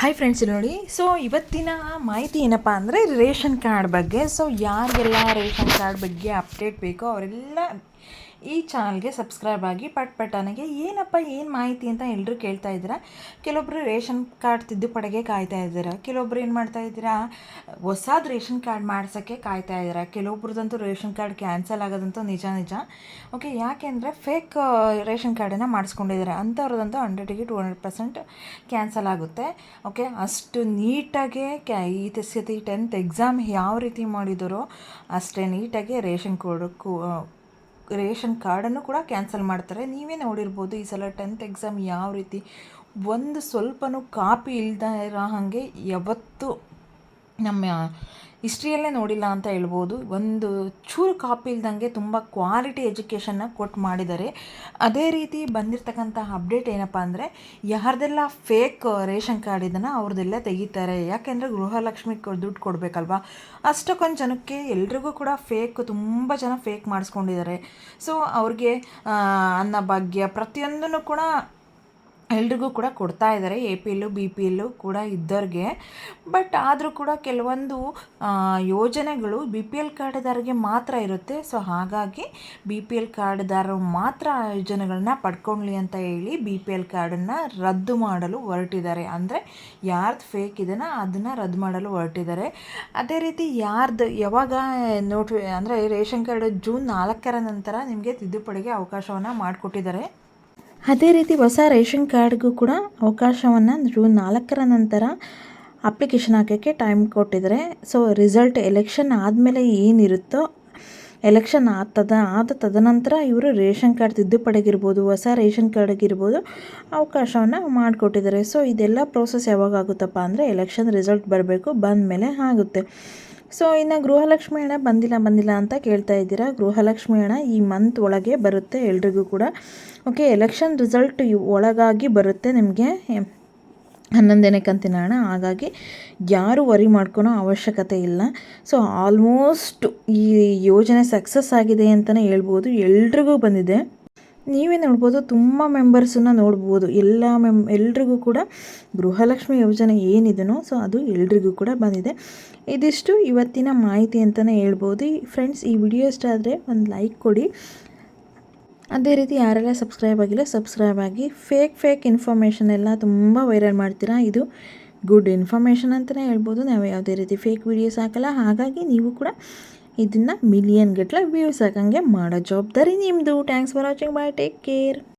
Hi friends ನೋಡಿ. So ಇವತ್ತಿನ ಮಾಹಿತಿ ಏನಪ್ಪ ಅಂದರೆ ರೇಷನ್ ಕಾರ್ಡ್ ಬಗ್ಗೆ. ಸೊ ಯಾರಿಗೆಲ್ಲ ರೇಷನ್ ಕಾರ್ಡ್ ಬಗ್ಗೆ ಅಪ್ಡೇಟ್ ಬೇಕೋ ಅವರೆಲ್ಲ ಈ ಚಾನಲ್ಗೆ ಸಬ್ಸ್ಕ್ರೈಬ್ ಆಗಿ ಪಟ್ ಪಟ್ಟನಿಗೆ ಏನಪ್ಪ ಏನು ಮಾಹಿತಿ ಅಂತ ಎಲ್ಲರೂ ಕೇಳ್ತಾ ಇದ್ದೀರಾ? ಕೆಲವೊಬ್ಬರು ರೇಷನ್ ಕಾರ್ಡ್ ತಿದ್ದುಪಡೆಗೆ ಕಾಯ್ತಾ ಇದ್ದೀರಾ? ಕೆಲವೊಬ್ರು ಏನು ಮಾಡ್ತಾ ಇದ್ದೀರಾ? ಹೊಸದ ರೇಷನ್ ಕಾರ್ಡ್ ಮಾಡ್ಸೋಕ್ಕೆ ಕಾಯ್ತಾ ಇದ್ದೀರಾ? ಕೆಲವೊಬ್ರದಂತೂ ರೇಷನ್ ಕಾರ್ಡ್ ಕ್ಯಾನ್ಸಲ್ ಆಗೋದಂತೂ ನಿಜ ನಿಜ. ಓಕೆ ಯಾಕೆಂದರೆ ಫೇಕ್ ರೇಷನ್ ಕಾರ್ಡನ್ನು ಮಾಡಿಸ್ಕೊಂಡಿದ್ದಾರೆ. ಅಂಥವ್ರದಂತೂ ಹಂಡ್ರೆಡಿಗೆ ಟು ಹಂಡ್ರೆಡ್ ಪರ್ಸೆಂಟ್ ಕ್ಯಾನ್ಸಲ್ ಆಗುತ್ತೆ. ಓಕೆ, ಅಷ್ಟು ನೀಟಾಗೆ ಕ್ಯಾ, ಈ ಸತಿ ಟೆಂತ್ ಎಕ್ಸಾಮ್ ಯಾವ ರೀತಿ ಮಾಡಿದರೋ ಅಷ್ಟೇ ನೀಟಾಗಿ ರೇಷನ್ ಕೋಡ್ ರೇಷನ್ ಕಾರ್ಡನ್ನು ಕೂಡ ಕ್ಯಾನ್ಸಲ್ ಮಾಡ್ತಾರೆ. ನೀವೇ ನೋಡಿರ್ಬೋದು ಈ ಸಲ ಟೆಂತ್ ಎಕ್ಸಾಮ್ ಯಾವ ರೀತಿ. ಒಂದು ಸ್ವಲ್ಪನೂ ಕಾಪಿ ಇಲ್ಲದ ಇರೋ ಹಾಗೆ ಯಾವತ್ತೂ ನಮ್ಮ ಹಿಸ್ಟ್ರಿಯಲ್ಲೇ ನೋಡಿಲ್ಲ ಅಂತ ಹೇಳ್ಬೋದು. ಒಂದು ಚೂರು ಕಾಪಿ ಇಲ್ದಂಗೆ ತುಂಬ ಕ್ವಾಲಿಟಿ ಎಜುಕೇಷನ್ನ ಕೊಟ್ಟು ಮಾಡಿದ್ದಾರೆ. ಅದೇ ರೀತಿ ಬಂದಿರತಕ್ಕಂಥ ಅಪ್ಡೇಟ್ ಏನಪ್ಪ ಅಂದರೆ, ಯಾರ್ದೆಲ್ಲ ಫೇಕ್ ರೇಷನ್ ಕಾರ್ಡ್ ಇದನ್ನು ಅವ್ರದ್ದೆಲ್ಲ ತೆಗಿತಾರೆ, ಯಾಕೆಂದರೆ ಗೃಹಲಕ್ಷ್ಮಿ ದುಡ್ಡು ಕೊಡಬೇಕಲ್ವಾ? ಅಷ್ಟಕ್ಕೊಂದು ಜನಕ್ಕೆ ಎಲ್ರಿಗೂ ಕೂಡ ಫೇಕ್ ತುಂಬ ಜನ ಫೇಕ್ ಮಾಡಿಸ್ಕೊಂಡಿದ್ದಾರೆ. ಸೊ ಅವ್ರಿಗೆ ಅನ್ನಭಾಗ್ಯ ಪ್ರತಿಯೊಂದನ್ನು ಕೂಡ ಎಲ್ರಿಗೂ ಕೂಡ ಕೊಡ್ತಾ ಇದ್ದಾರೆ A P L B P L ಕೂಡ ಇದ್ದವ್ರಿಗೆ ಬಟ್ ಆದರೂ ಕೂಡ ಕೆಲವೊಂದು ಯೋಜನೆಗಳು ಬಿ ಪಿ ಎಲ್ ಕಾರ್ಡ್ದಾರಿಗೆ ಮಾತ್ರ ಇರುತ್ತೆ. ಸೊ ಹಾಗಾಗಿ ಬಿ ಪಿ ಎಲ್ ಕಾರ್ಡ್ದಾರರು ಮಾತ್ರ ಆ ಯೋಜನೆಗಳನ್ನ ಪಡ್ಕೊಳ್ಳಿ ಅಂತ ಹೇಳಿ ಬಿ ಪಿ ಎಲ್ ಕಾರ್ಡನ್ನು ರದ್ದು ಮಾಡಲು ಹೊರಟಿದ್ದಾರೆ. ಅಂದರೆ ಯಾರ್ದು ಫೇಕ್ ಇದೆಯೋ ಅದನ್ನು ರದ್ದು ಮಾಡಲು ಹೊರಟಿದ್ದಾರೆ. ಅದೇ ರೀತಿ ಯಾರ್ದು, ಯಾವಾಗ ನೋಟ್, ಅಂದರೆ ರೇಷನ್ ಕಾರ್ಡ್ ಜೂನ್ ನಾಲ್ಕರ ನಂತರ ನಿಮಗೆ ತಿದ್ದುಪಡಿಗೆ ಅವಕಾಶವನ್ನು ಮಾಡಿಕೊಟ್ಟಿದ್ದಾರೆ. ಅದೇ ರೀತಿ ಹೊಸ ರೇಷನ್ ಕಾರ್ಡ್ಗೂ ಕೂಡ ಅವಕಾಶವನ್ನು ಜೂನ್ ನಾಲ್ಕರ ನಂತರ ಅಪ್ಲಿಕೇಶನ್ ಹಾಕೋಕ್ಕೆ ಟೈಮ್ ಕೊಟ್ಟಿದ್ದಾರೆ ಸೊ ರಿಸಲ್ಟ್ ಎಲೆಕ್ಷನ್ ಆದಮೇಲೆ ಏನಿರುತ್ತೋ ಎಲೆಕ್ಷನ್ ಆದ ಆದ ತದನಂತರ ಇವರು ರೇಷನ್ ಕಾರ್ಡ್ ತಿದ್ದುಪಡಿಗಿರ್ಬೋದು, ಹೊಸ ರೇಷನ್ ಕಾರ್ಡ್ಗಿರ್ಬೋದು ಅವಕಾಶವನ್ನು ಮಾಡಿಕೊಟ್ಟಿದ್ದಾರೆ. ಸೊ ಇದೆಲ್ಲ ಪ್ರೋಸೆಸ್ ಯಾವಾಗ ಆಗುತ್ತಪ್ಪ ಅಂದರೆ ಎಲೆಕ್ಷನ್ ರಿಸಲ್ಟ್ ಬರಬೇಕು ಬಂದ ಮೇಲೆ ಆಗುತ್ತೆ. ಸೊ ಇನ್ನು ಗೃಹಲಕ್ಷ್ಮಿ ಹಣ ಬಂದಿಲ್ಲ ಬಂದಿಲ್ಲ ಅಂತ ಕೇಳ್ತಾ ಇದ್ದೀರಾ. ಗೃಹಲಕ್ಷ್ಮಿ ಹಣ ಈ ಮಂತ್ ಒಳಗೆ ಬರುತ್ತೆ, ಎಲ್ರಿಗೂ ಕೂಡ. ಓಕೆ ಎಲೆಕ್ಷನ್ ರಿಸಲ್ಟ್ ಒಳಗಾಗಿ ಬರುತ್ತೆ ನಿಮಗೆ. ಹನ್ನೊಂದನೇ ಕಂತಿನ ಹಣ ಹಾಗಾಗಿ ಯಾರು ವರಿ ಮಾಡ್ಕೊಳೋ ಅವಶ್ಯಕತೆ ಇಲ್ಲ. ಸೊ ಆಲ್ಮೋಸ್ಟ್ ಈ ಯೋಜನೆ ಸಕ್ಸಸ್ ಆಗಿದೆ ಅಂತಲೇ ಹೇಳ್ಬೋದು. ಎಲ್ರಿಗೂ ಬಂದಿದೆ. ನೀವೇ ನೋಡ್ಬೋದು ತುಂಬ ಮೆಂಬರ್ಸನ್ನು ನೋಡ್ಬೋದು. ಎಲ್ಲ ಮೆಮ್ ಎಲ್ರಿಗೂ ಕೂಡ ಗೃಹಲಕ್ಷ್ಮಿ ಯೋಜನೆ ಏನಿದೆನೋ, ಸೊ ಅದು ಎಲ್ರಿಗೂ ಕೂಡ ಬಂದಿದೆ. ಇದಿಷ್ಟು ಇವತ್ತಿನ ಮಾಹಿತಿ ಅಂತಲೇ ಹೇಳ್ಬೋದು. ಫ್ರೆಂಡ್ಸ್ ಈ ವಿಡಿಯೋ ಇಷ್ಟ ಆದರೆ ಒಂದು ಲೈಕ್ ಕೊಡಿ. ಅದೇ ರೀತಿ ಯಾರೆಲ್ಲ ಸಬ್ಸ್ಕ್ರೈಬ್ ಆಗಿಲ್ಲ ಸಬ್ಸ್ಕ್ರೈಬ್ ಆಗಿ. ಫೇಕ್ ಫೇಕ್ ಇನ್ಫಾರ್ಮೇಷನ್ ಎಲ್ಲ ತುಂಬ ವೈರಲ್ ಮಾಡ್ತೀರಾ, ಇದು ಗುಡ್ ಇನ್ಫಾರ್ಮೇಷನ್ ಅಂತಲೇ ಹೇಳ್ಬೋದು. ನಾವು ಯಾವುದೇ ರೀತಿ ಫೇಕ್ ವೀಡಿಯೋಸ್ ಹಾಕಲ್ಲ, ಹಾಗಾಗಿ ನೀವು ಕೂಡ ಇದನ್ನು ಮಿಲಿಯನ್ ಗಟ್ಟಲೆ ವ್ಯೂಸ್ ಹಾಕಂಗೆ ಮಾಡೋ ಜವಾಬ್ದಾರಿ ನಿಮ್ಮದು thanks for watching bye take care